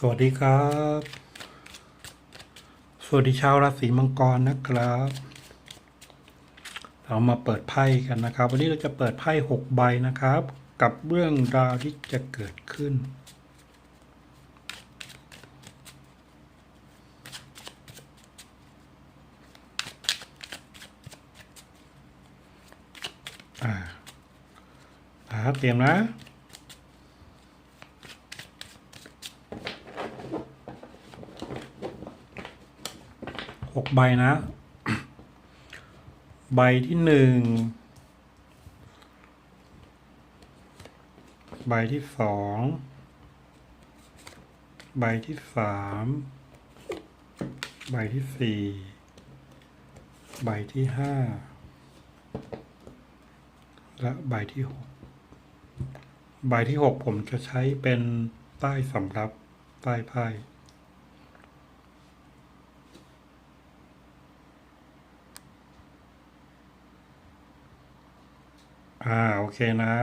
สวัสดีครับ สวัสดีชาวราศีมังกรนะครับ เรามาเปิดไพ่กันนะครับ วันนี้เราจะเปิดไพ่หกใบนะครับ กับเรื่องราวที่จะเกิดขึ้น อ่าอ่าเตรียมนะ หกใบนะ ใบที่หนึ่งใบที่สองใบที่สามใบที่สี่ใบที่ห้าและใบที่หกใบที่หกผมจะใช้เป็นใต้สำรับใต้ไพ่ อ่า โอเคนะ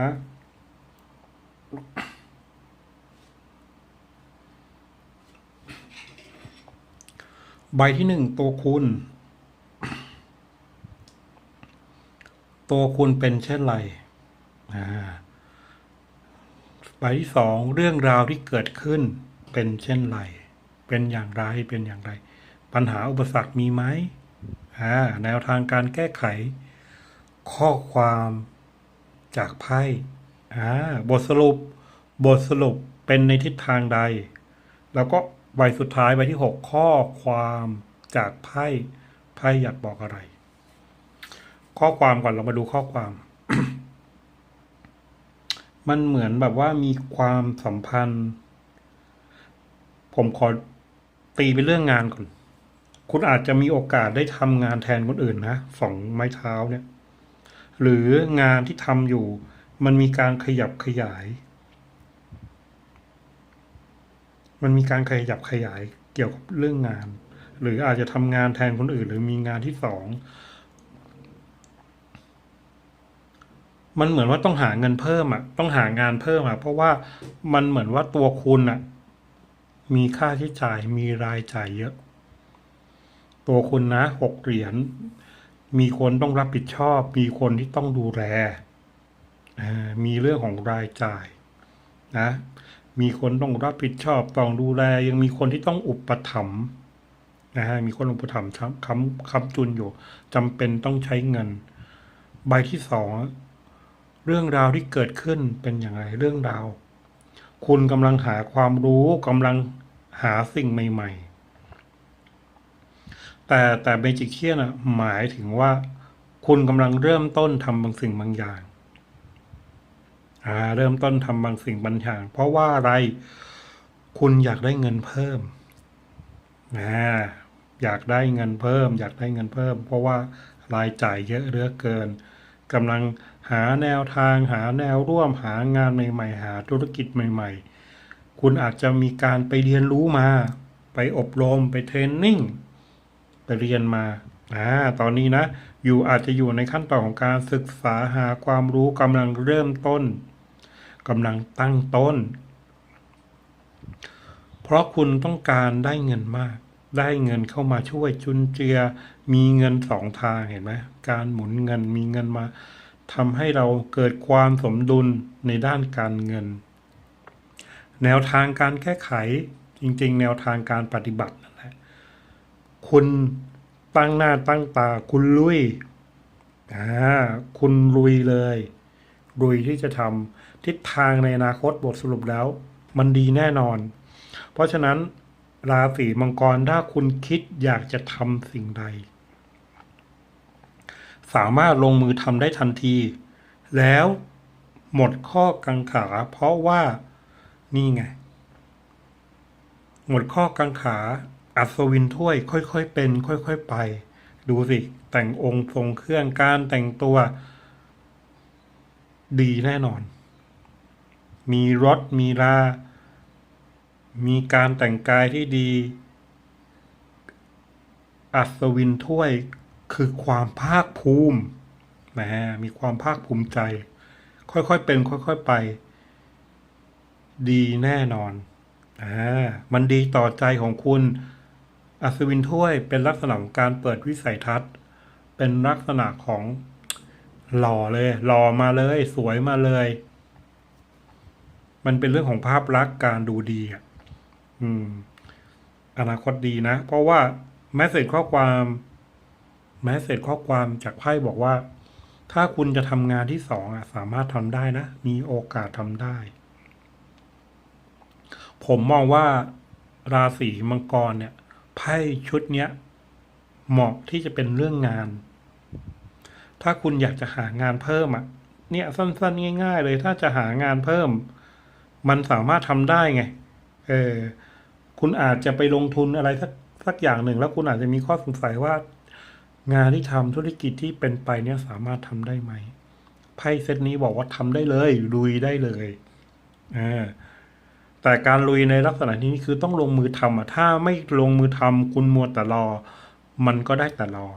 ใบที่หนึ่งตัวคุณ ตัวคุณเป็นเช่นไรอ่าใบที่สองเรื่องราวที่เกิดขึ้นเป็นเช่นไร เป็นอย่างไรเป็นอย่างไร ปัญหาอุปสรรคมีไหมอ่าแนวทางการแก้ไข ข้อความ จากไพ่อ่าบทสรุป บทสรุปเป็นในทิศทางใด แล้วก็ใบสุดท้ายใบที่หกข้อความจากไพ่ไพ่อยากบอกอะไร ข้อความก่อนเรามาดูข้อความ มันเหมือนแบบว่ามีความสัมพันธ์ ผมขอตีเป็นเรื่องงานก่อน คุณอาจจะมีโอกาสได้ทำงานแทนคนอื่นนะสองไม้เท้าเนี่ย หรืองานที่ทำอยู่ มันมีการขยับขยาย มันมีการขยับขยายเกี่ยวกับเรื่องงาน หรืออาจจะทำงานแทนคนอื่น หรือมีงานที่สองมันเหมือนว่าต้องหาเงินเพิ่มอะ ต้องหางานเพิ่มอะ เพราะว่ามันเหมือนว่าตัวคุณอะ มีค่าใช้จ่ายมีรายจ่ายเยอะ ตัวคุณนะหกเหรียญ มีคนต้องรับผิดชอบ มีคนที่ต้องดูแลมีเรื่องของรายจ่ายนะมีคนต้องรับผิดชอบต้องดูแล ยังมีคนที่ต้องอุปถัมภ์นะฮะมีคนอุปถัมภ์ค้ำค้ำค้ำจุนอยู่จำเป็นต้องใช้เงิน ใบที่สองเรื่องราวที่เกิดขึ้นเป็นอย่างไรเรื่องราว คุณกำลังหาความรู้กำลังหาสิ่งใหม่ ๆ แต่แต่เบจิเคียนอะหมายถึงว่า คุณกำลังเริ่มต้นทำบางสิ่งบางอย่างอาเริ่มต้นทำบางสิ่งบางอย่าง เพราะว่าอะไรคุณอยากได้เงินเพิ่มอ่าอยากได้เงินเพิ่ม อยากได้เงินเพิ่ม เพราะว่ารายจ่ายเยอะเหลือเกินกำลังหาแนวทาง หาแนวร่วมหางานใหม่ๆ หาธุรกิจใหม่ๆ คุณอาจจะมีการไปเรียนรู้มา ไปอบรมไปเทรนนิ่ง ไปเรียนมาอ่าตอนนี้นะอยู่อาจจะอยู่ในขั้นตอนของการศึกษาหาความรู้กำลังเริ่มต้นกำลังตั้งต้น เพราะคุณต้องการได้เงินมาก ได้เงินเข้ามาช่วยจุนเจือ มีเงินสองทางเห็นไหมการหมุนเงินมีเงินมาทำให้เราเกิดความสมดุลในด้านการเงิน แนวทางการแก้ไขจริง ๆ แนวทางการปฏิบัตินะ คุณตั้งหน้าตั้งตาคุณลุยอ่าคุณลุยเลยลุยที่จะทำทิศทางในอนาคตบทสรุปแล้ว มันดีแน่นอน เพราะฉะนั้นราศีมังกรถ้าคุณคิดอยากจะทำสิ่งใด สามารถลงมือทำได้ทันที แล้วหมดข้อกังขา เพราะว่านี่ไง หมดข้อกังขา อัศวินถ้วยค่อยๆเป็น ค่อยๆไป ดูสิ แต่งองค์ทรงเครื่องการแต่งตัว ดีแน่นอน มีรถมีรา มีการแต่งกายที่ดี อัศวินถ้วยคือความภาคภูมินะฮะมีความภาคภูมิใจ ค่อยๆเป็น ค่อยๆไป ดีแน่นอนอ่ามันดีต่อใจของคุณ อัศวินถ้วยเป็นลักษณะของการเปิดวิสัยทัศน์ เป็นลักษณะของหล่อเลย หล่อมาเลย สวยมาเลย มันเป็นเรื่องของภาพลักษณ์การดูดีอะอืม อนาคตดีนะ เพราะว่าแมสเซจข้อความแมสเซจข้อความจากไพ่บอกว่า ถ้าคุณจะทำงานที่สองอะ สามารถทำได้นะ มีโอกาสทำได้ ผมมองว่าราศีมังกรเนี่ย ไพ่ชุดเนี้ยเหมาะที่จะเป็นเรื่องงาน ถ้าคุณอยากจะหางานเพิ่มอะ เนี่ยสั้น ๆ ง่าย ๆ เลยถ้าจะหางานเพิ่ม มันสามารถทำได้ไง เออ คุณอาจจะไปลงทุนอะไรสักสักอย่างหนึ่ง แล้วคุณอาจจะมีข้อสงสัยว่า งานที่ทำธุรกิจที่เป็นไปเนี่ยสามารถทำได้ไหมไพ่เซตนี้บอกว่าทำได้เลยลุยได้เลยอ่า แต่การลุยในลักษณะนี้คือต้องลงมือทำอะ ถ้าไม่ลงมือทำคุณมัวแต่รอ มันก็ได้แต่รอ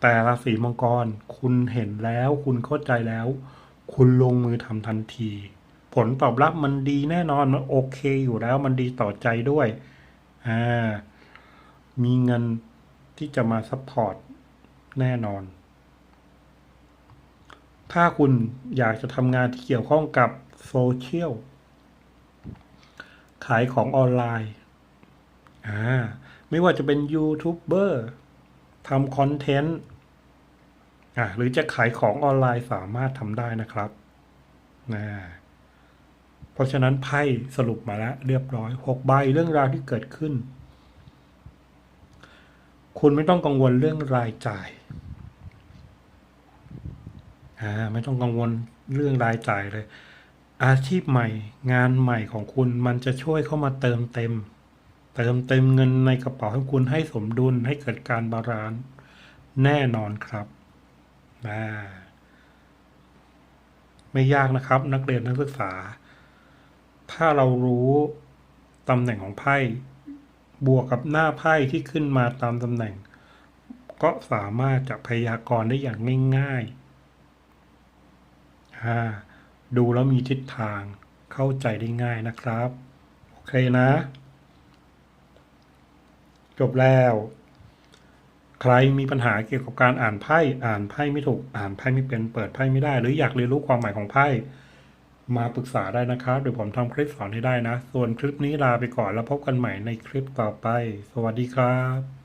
แต่ราศีมังกร คุณเห็นแล้ว คุณเข้าใจแล้ว คุณลงมือทำทันที ผลตอบรับมันดีแน่นอน มันโอเคอยู่แล้ว มันดีต่อใจด้วยอ่ามีเงินที่จะมาซัพพอร์ตแน่นอน ถ้าคุณอยากจะทำงานที่เกี่ยวข้องกับโซเชียล ขายของออนไลน์อ่าไม่ว่าจะเป็นยูทูบเบอร์ทำคอนเทนต์อ่าหรือจะขายของออนไลน์สามารถทำได้นะครับนะเพราะฉะนั้นไพ่สรุปมาแล้ว เรียบร้อยหกใบเรื่องราวที่เกิดขึ้น คุณไม่ต้องกังวลเรื่องรายจ่ายอ่าไม่ต้องกังวลเรื่องรายจ่ายเลย อาชีพใหม่ งานใหม่ของคุณมันจะช่วยเข้ามาเติมเต็ม เติมเต็มเงินในกระเป๋าของคุณให้สมดุลให้เกิดการบาลานซ์แน่นอนครับอ่าไม่ยากนะครับ นักเรียนนักศึกษา ถ้าเรารู้ตำแหน่งของไพ่ บวกกับหน้าไพ่ที่ขึ้นมาตามตำแหน่ง ก็สามารถจะพยากรณ์ได้อย่างง่ายๆอ่า ดูแล้วมีทิศทางเข้าใจได้ง่ายนะครับ โอเคนะ จบแล้ว ใครมีปัญหาเกี่ยวกับการอ่านไพ่อ่านไพ่ไม่ถูกอ่านไพ่ไม่เป็นเปิดไพ่ไม่ได้ หรืออยากเรียนรู้ความหมายของไพ่มาปรึกษาได้นะครับเดี๋ยวผมทำคลิปสอนให้ได้นะ ส่วนคลิปนี้ลาไปก่อนแล้วพบกันใหม่ในคลิปต่อไป สวัสดีครับ